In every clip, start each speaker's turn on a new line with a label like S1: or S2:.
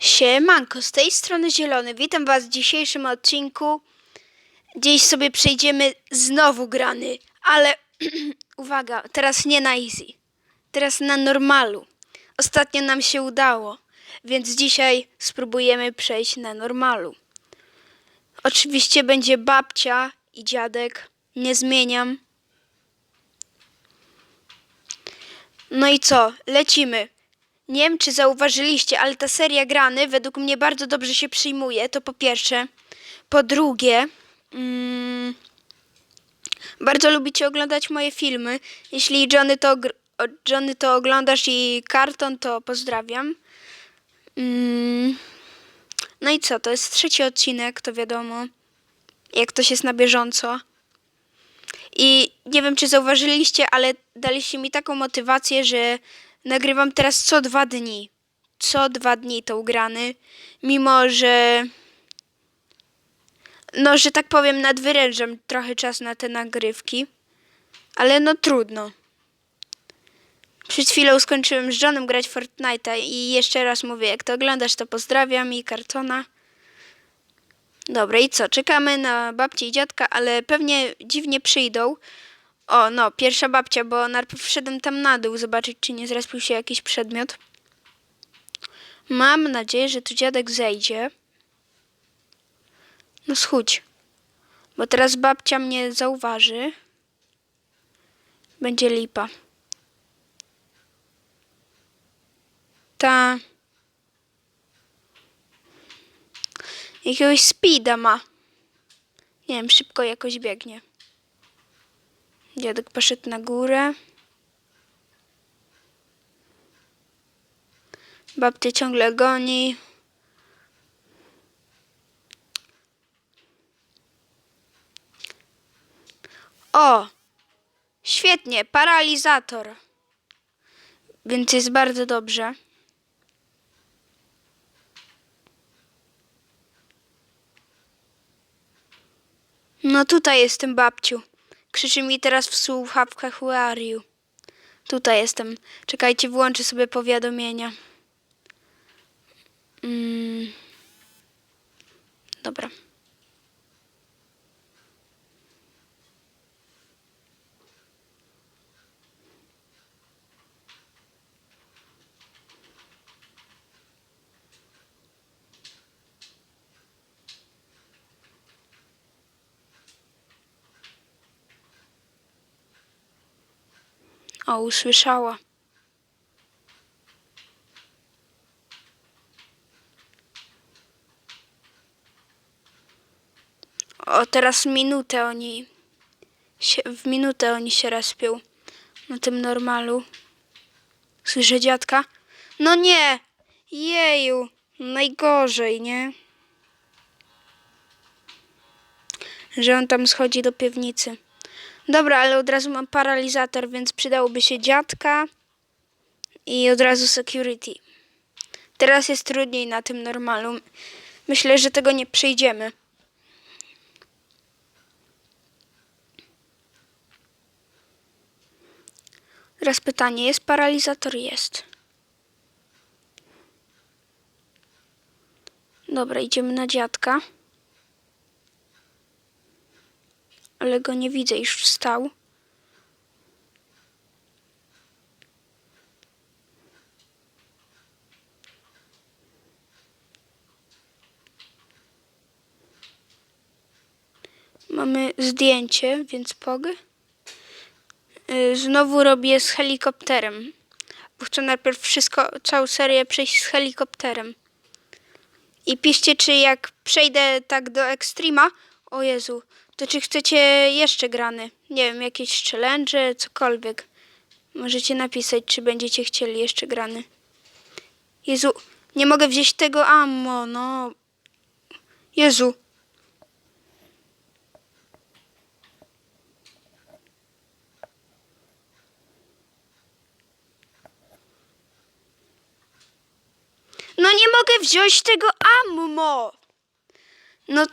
S1: Siemanko, z tej strony Zielony. Witam was w dzisiejszym odcinku. Dziś sobie przejdziemy znowu grany, ale uwaga, teraz nie na easy. Teraz na normalu. Ostatnio nam się udało, więc dzisiaj spróbujemy przejść na normalu. Oczywiście będzie babcia i dziadek. Nie zmieniam. No i co? Lecimy. Nie wiem, czy zauważyliście, ale ta seria grany według mnie bardzo dobrze się przyjmuje. To po pierwsze. Po drugie, mm, bardzo lubicie oglądać moje filmy. Jeśli Johnny to, Johnny to oglądasz i karton, to pozdrawiam. Mm, no i co? To jest trzeci odcinek, to wiadomo. Jak ktoś jest na bieżąco. I nie wiem, czy zauważyliście, ale daliście mi taką motywację, że nagrywam teraz co dwa dni. Co dwa dni tą grany. Mimo, że. No, że tak powiem, nadwyrężam trochę czas na te nagrywki. Ale no trudno. Przed chwilą skończyłem z Johnem grać Fortnite'a i jeszcze raz mówię, jak to oglądasz, to pozdrawiam i kartona. Dobra, i co? Czekamy na babcię i dziadka, ale pewnie dziwnie przyjdą. O, no, pierwsza babcia, bo najpierw wszedłem tam na dół zobaczyć, czy nie zrespił się jakiś przedmiot. Mam nadzieję, że tu dziadek zejdzie. No schudź, bo teraz babcia mnie zauważy. Będzie lipa. Ta... Jakiegoś speeda ma. Nie wiem, szybko jakoś biegnie. Dziadek poszedł na górę. Babcia ciągle goni. O! Świetnie, paralizator. Więc jest bardzo dobrze. No tutaj jestem, babciu. Krzyczy mi teraz w słuchawkach Where are you? Tutaj jestem. Czekajcie, włączę sobie powiadomienia. Mm. Dobra. O, usłyszała. O, teraz minutę oni się, w minutę oni się respią na tym normalu. Słyszę dziadka? No nie! Jeju! Najgorzej, nie? Że on tam schodzi do piwnicy. Dobra, ale od razu mam paralizator, więc przydałoby się dziadka i od razu security. Teraz jest trudniej na tym normalu. Myślę, że tego nie przejdziemy. Teraz pytanie, jest paralizator? Jest. Dobra, idziemy na dziadka. Ale go nie widzę, już wstał. Mamy zdjęcie, więc pog. Y, Znowu robię z helikopterem. Bo chcę najpierw wszystko, całą serię przejść z helikopterem. I piszcie, czy jak przejdę tak do Extrema, o Jezu, to czy chcecie jeszcze grany? Nie wiem, jakieś challenge, cokolwiek. Możecie napisać, czy będziecie chcieli jeszcze grany. Jezu, nie mogę wziąć tego ammo, no. Jezu. No nie mogę wziąć tego ammo. No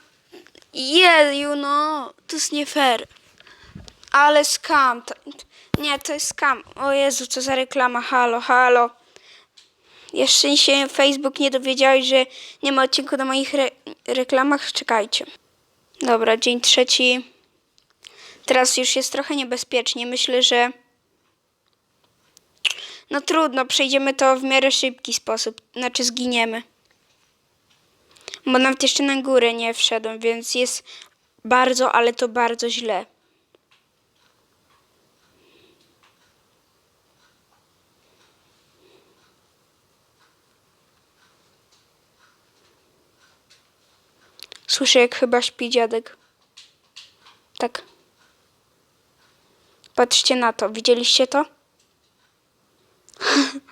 S1: jeju, no. To jest nie fair. Ale skam. Nie, to jest skam. O Jezu, co za reklama. Halo, halo. Jeszcze się Facebook nie dowiedziałeś, że nie ma odcinku na moich re- reklamach? Czekajcie. Dobra, dzień trzeci. Teraz już jest trochę niebezpiecznie. Myślę, że. No trudno, przejdziemy to w miarę szybki sposób. Znaczy zginiemy. Bo nawet jeszcze na górę nie wszedłem, więc jest bardzo, ale to bardzo źle. Słyszę, jak chyba śpi dziadek. Tak. Patrzcie na to. Widzieliście to?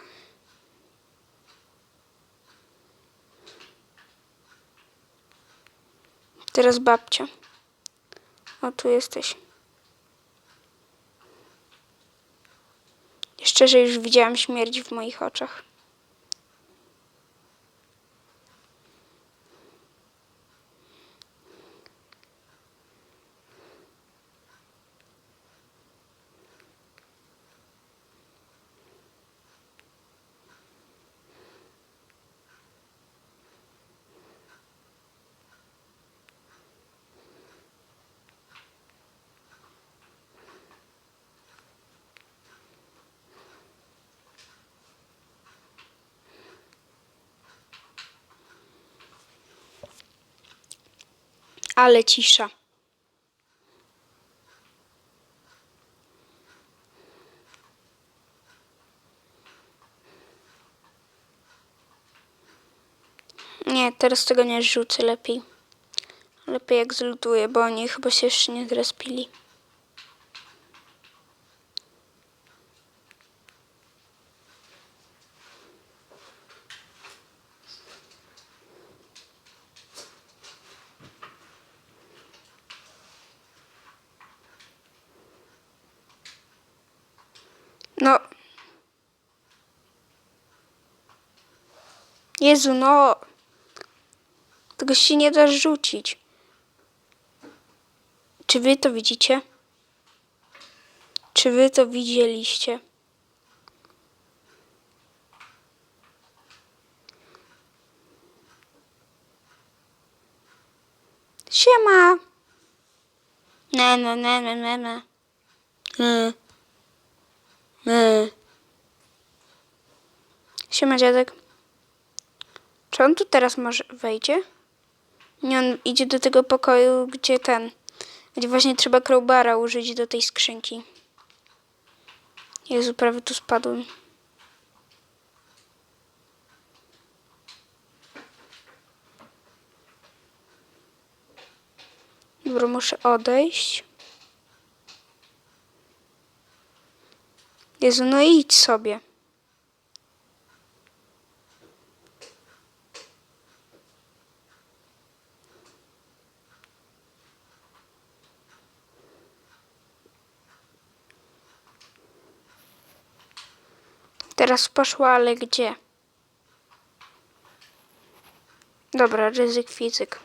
S1: Teraz babcia. O, tu jesteś. Szczerze już widziałam śmierć w moich oczach. Ale cisza. Nie, teraz tego nie rzucę lepiej. Lepiej jak zlutuję, bo oni chyba się jeszcze nie zrespili. No. Jezu, no. Tego się nie da rzucić. Czy wy to widzicie? Czy wy to widzieliście? Siema. Ne, ne, ne, ne, ne, ne. Mm. My. Siema dziadek. Czy on tu teraz może wejdzie? Nie, on idzie do tego pokoju, gdzie ten, gdzie właśnie trzeba crowbara użyć do tej skrzynki. Jezu, prawie tu spadłem. Dobra, muszę odejść. Jezu, no idź sobie. Teraz poszła, ale gdzie? Dobra, ryzyk fizyk.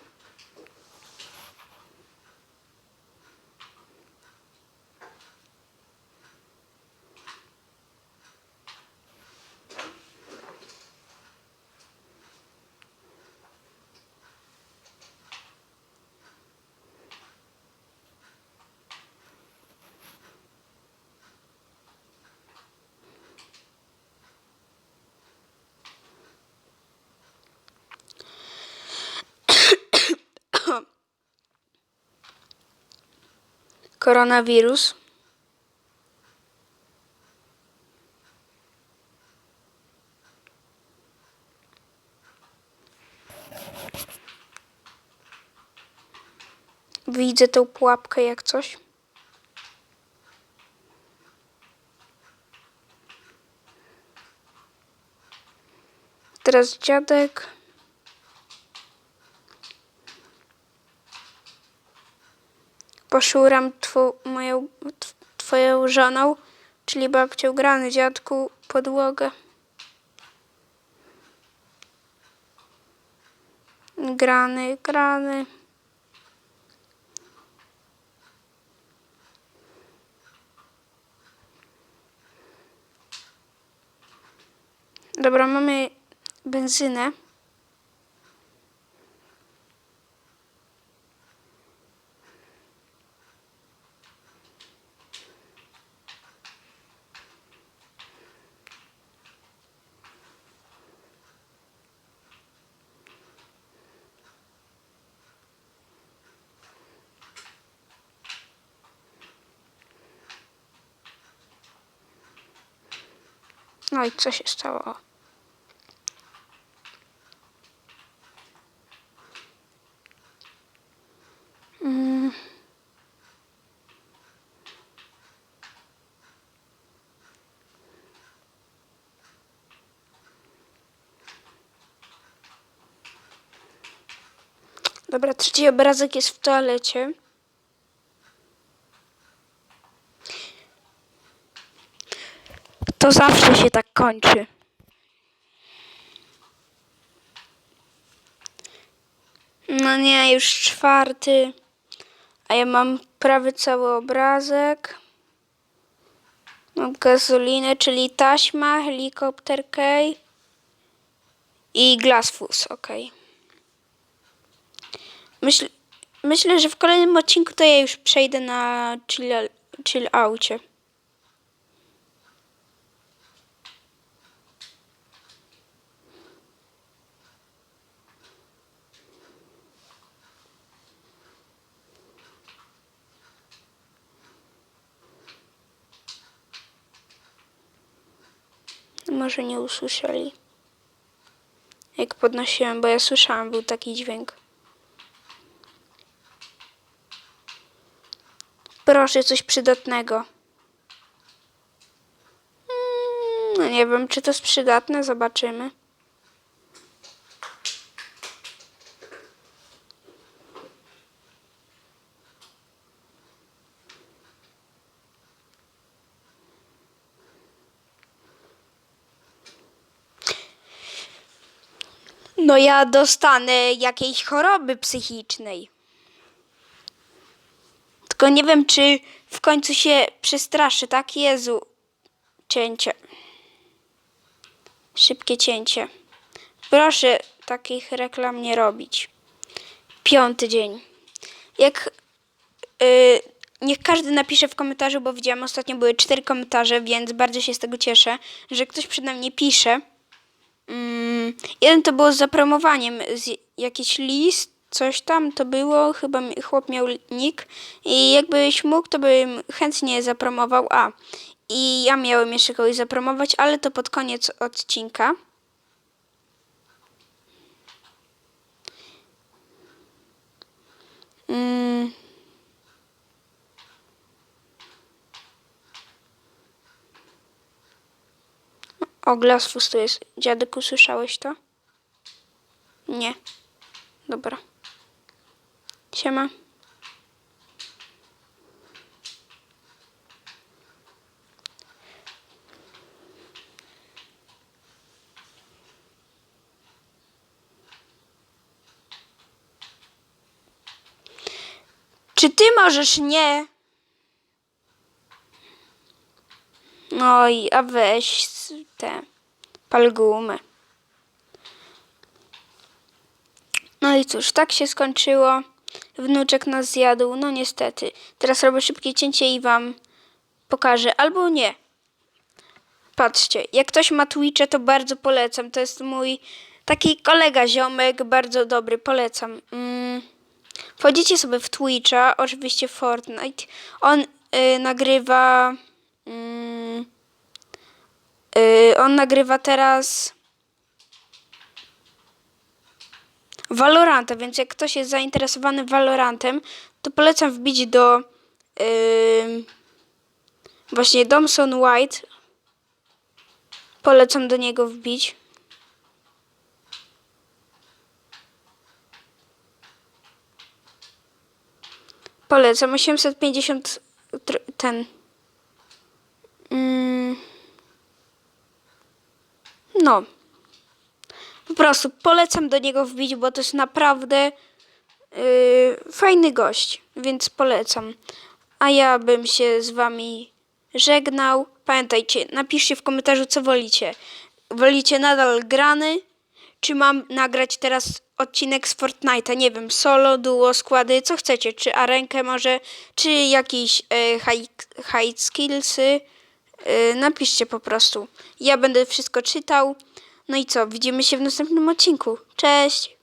S1: Koronawirus. Widzę tą pułapkę jak coś. Teraz dziadek. Poszuram twu, moją, tw- twoją żoną, czyli babcią grany, dziadku, podłogę. Grany, grany. Dobra, mamy benzynę. No i co się stało? Mm. Dobra, trzeci obrazek jest w toalecie. Zawsze się tak kończy. No nie, już czwarty. A ja mam prawie cały obrazek. Mam gazolinę, czyli taśma, helikopter i glassfus, ok. Myśl, myślę, że w kolejnym odcinku to ja już przejdę na chill, chill aucie. Może nie usłyszeli. Jak podnosiłem, bo ja słyszałam, był taki dźwięk. Proszę, coś przydatnego. Mm, No nie wiem, czy to jest przydatne, zobaczymy. No ja dostanę jakiejś choroby psychicznej. Tylko nie wiem, czy w końcu się przestraszy, tak? Jezu. Cięcie. Szybkie cięcie. Proszę takich reklam nie robić. Piąty dzień. Jak. Yy, niech każdy napisze w komentarzu, bo widziałam ostatnio były cztery komentarze, więc bardzo się z tego cieszę, że ktoś przede mnie pisze. Mm, jeden to było z zapromowaniem, z jakiś list, coś tam to było, chyba chłop miał nick i jakbyś mógł, to bym chętnie zapromował, a i ja miałem jeszcze kogoś zapromować, ale to pod koniec odcinka. Mm. O, Glassfus tu jest. Dziadek, usłyszałeś to? Nie. Dobra. Siema. Czy ty możesz nie? Oj, a weź te palgumy. No i cóż, tak się skończyło. Wnuczek nas zjadł, no niestety. Teraz robię szybkie cięcie i wam pokażę, albo nie. Patrzcie, jak ktoś ma Twitcha, to bardzo polecam. To jest mój taki kolega, ziomek, bardzo dobry, polecam. Mm. Wchodzicie sobie w Twitcha, oczywiście Fortnite. On y, nagrywa. Mm, y, on nagrywa teraz. Valoranta, więc jak ktoś jest zainteresowany Valorantem, to polecam wbić do yy, właśnie Domson White. Polecam do niego wbić. Polecam 850 tr- ten. Mm, no. Po prostu polecam do niego wbić, bo to jest naprawdę yy, fajny gość, więc polecam. A ja bym się z wami żegnał. Pamiętajcie, napiszcie w komentarzu, co wolicie. Wolicie nadal grany, czy mam nagrać teraz odcinek z Fortnite'a, nie wiem, solo, duo, składy, co chcecie, czy arenkę może, czy jakieś e, high, high skillsy, napiszcie po prostu. Ja będę wszystko czytał. No i co, widzimy się w następnym odcinku. Cześć!